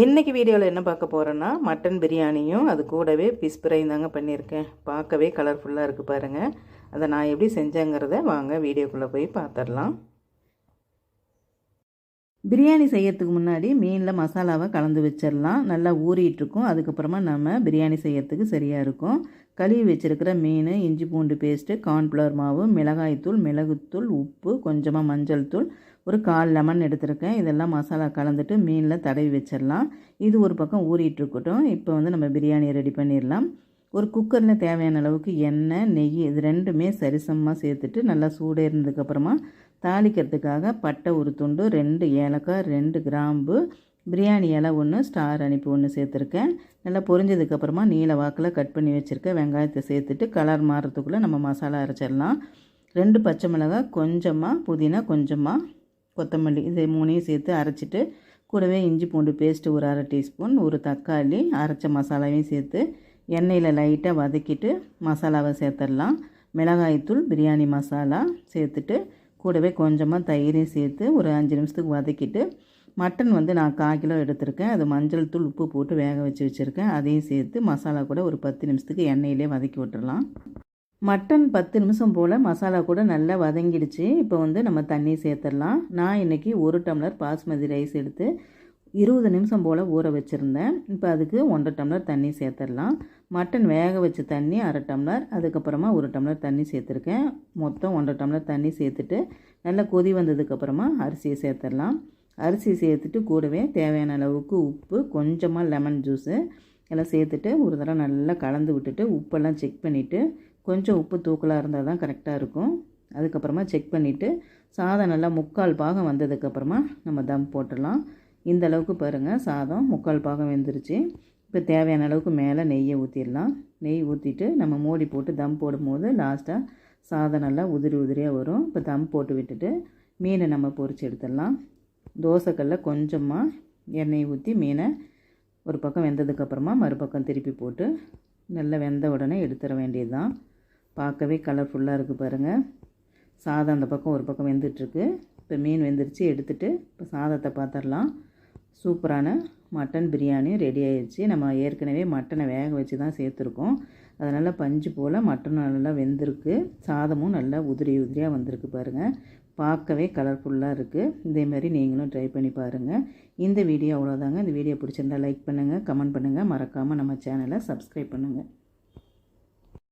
இன்றைக்கி வீடியோவில் என்ன பார்க்க போகிறேன்னா மட்டன் பிரியாணியும் அது கூடவே ஃபிஷ் ஃப்ரையும் தாங்க பண்ணியிருக்கேன். பார்க்கவே கலர்ஃபுல்லாக இருக்குது பாருங்கள் அதை நான் எப்படி செஞ்சேங்கிறத வாங்க வீடியோக்குள்ளே போய் பார்த்துடலாம். பிரியாணி செய்யறதுக்கு முன்னாடி மீனில் மசாலாவை கலந்து வச்சிடலாம் நல்லா ஊறிட்டுருக்கும். அதுக்கப்புறமா நம்ம பிரியாணி செய்யறதுக்கு சரியாக இருக்கும். கழுவி வச்சுருக்கிற மீன் இஞ்சி பூண்டு பேஸ்ட்டு கார்ன்ஃப்ளவர் மாவு மிளகாய்த்தூள் மிளகுத்தூள் உப்பு கொஞ்சமாக மஞ்சள் தூள் ஒரு கால் லெமன் எடுத்திருக்கேன். இதெல்லாம் மசாலா கலந்துட்டு மீனில் தடவி வச்சிடலாம் இது ஒரு பக்கம் ஊறிட்டுருக்கட்டும். இப்போ வந்து நம்ம பிரியாணி ரெடி பண்ணிடலாம் ஒரு குக்கரில் தேவையான அளவுக்கு எண்ணெய் நெய் இது ரெண்டுமே சரிசமமாக சேர்த்துட்டு நல்லா சூடே இருந்ததுக்கப்புறமா தாளிக்கிறதுக்காக பட்டை ஒரு துண்டு ரெண்டு ஏலக்காய் ரெண்டு கிராம்பு பிரியாணி இலை ஒன்று ஸ்டார் அனுப்பி ஒன்று சேர்த்துருக்கேன். நல்லா பொரிஞ்சதுக்கப்புறமா நீல வாக்கில் கட் பண்ணி வச்சுருக்கேன் வெங்காயத்தை சேர்த்துட்டு கலர் மாறுறதுக்குள்ளே நம்ம மசாலா அரைச்சிடலாம். ரெண்டு பச்சை மிளகாய் கொஞ்சமாக புதினா கொஞ்சமாக கொத்தமல்லி இதை மூணையும் சேர்த்து அரைச்சிட்டு கூடவே இஞ்சி பூண்டு பேஸ்ட்டு ஒரு அரை டீஸ்பூன் ஒரு தக்காளி அரைச்ச மசாலாவையும் சேர்த்து எண்ணெயில் லைட்டாக வதக்கிட்டு மசாலாவை சேர்த்துடலாம். மிளகாய்த்தூள் பிரியாணி மசாலா சேர்த்துட்டு கூடவே கொஞ்சமாக தயிரையும் சேர்த்து ஒரு அஞ்சு நிமிஷத்துக்கு வதக்கிட்டு மட்டன் வந்து நான் கால் கிலோ எடுத்திருக்கேன். அது மஞ்சள் தூள் உப்பு போட்டு வேக வச்சு வச்சுருக்கேன். அதையும் சேர்த்து மசாலா கூட ஒரு பத்து நிமிஷத்துக்கு எண்ணெயிலே வதக்கி விட்டுறலாம். மட்டன் பத்து நிமிஷம் போல் மசாலா கூட நல்லா வதங்கிடுச்சு. இப்போ வந்து நம்ம தண்ணி சேர்த்துடலாம். நான் இன்றைக்கி ஒரு டம்ளர் பாஸ்மதி ரைஸ் எடுத்து இருபது நிமிஷம் போல் ஊற வச்சுருந்தேன். இப்போ அதுக்கு ஒன்றரை டம்ளர் தண்ணி சேர்த்துடலாம். மட்டன் வேக வச்ச தண்ணி அரை டம்ளர் அதுக்கப்புறமா ஒரு டம்ளர் தண்ணி சேர்த்துருக்கேன். மொத்தம் ஒன்றரை டம்ளர் தண்ணி சேர்த்துட்டு நல்லா கொதி வந்ததுக்கப்புறமா அரிசியை சேர்த்துடலாம். அரிசி சேர்த்துட்டு கூடவே தேவையான அளவுக்கு உப்பு கொஞ்சமாக லெமன் ஜூஸு எல்லாம் சேர்த்துட்டு ஒரு தடவை நல்லா கலந்து விட்டுட்டு உப்பெல்லாம் செக் பண்ணிவிட்டு கொஞ்சம் உப்பு தூக்கலாக இருந்தால் தான் கரெக்டாக இருக்கும். அதுக்கப்புறமா செக் பண்ணிவிட்டு சாதம் நல்லா முக்கால் பாகம் வந்ததுக்கப்புறமா நம்ம தம் போட்டுடலாம். இந்த அளவுக்கு பாருங்கள் சாதம் முக்கால் பாகம் வெந்துருச்சு. இப்போ தேவையான அளவுக்கு மேலே நெய்யை ஊற்றிடலாம் நெய் ஊற்றிட்டு நம்ம மூடி போட்டு தம் போடும்போது லாஸ்ட்டாக சாதம் நல்லா உதிரி உதிரியாக வரும். இப்போ தம் போட்டு விட்டுட்டு மீனை நம்ம பொறிச்சு எடுத்துடலாம். தோசைக்கல்ல கொஞ்சமாக எண்ணெய் ஊற்றி மீனை ஒரு பக்கம் வெந்ததுக்கப்புறமா மறுபக்கம் திருப்பி போட்டு நல்லா வெந்த உடனே எடுத்துட வேண்டியது தான் பார்க்கவே கலர்ஃபுல்லாக இருக்குது பாருங்கள் சாதம் அந்த பக்கம் ஒரு பக்கம் வெந்துட்டுருக்கு இப்போ மீன் வெந்துருச்சு எடுத்துகிட்டு இப்போ சாதத்தை பார்த்துடலாம் சூப்பரான மட்டன் பிரியாணி ரெடி ஆயிடுச்சு நம்ம ஏற்கனவே மட்டனை வேக வச்சு தான் சேர்த்துருக்கோம். அதனால் பஞ்சு போல் மட்டனும் நல்லா வெந்திருக்கு. சாதமும் நல்லா உதிரி உதிரியாக வந்திருக்கு பாருங்கள் பார்க்கவே கலர்ஃபுல்லாக இருக்குது இதேமாதிரி நீங்களும் ட்ரை பண்ணி பாருங்கள் இந்த வீடியோ அவ்வளோதாங்க இந்த வீடியோ பிடிச்சிருந்தா லைக் பண்ணுங்கள் கமெண்ட் பண்ணுங்கள் மறக்காமல் நம்ம சேனலை சப்ஸ்கிரைப் பண்ணுங்கள்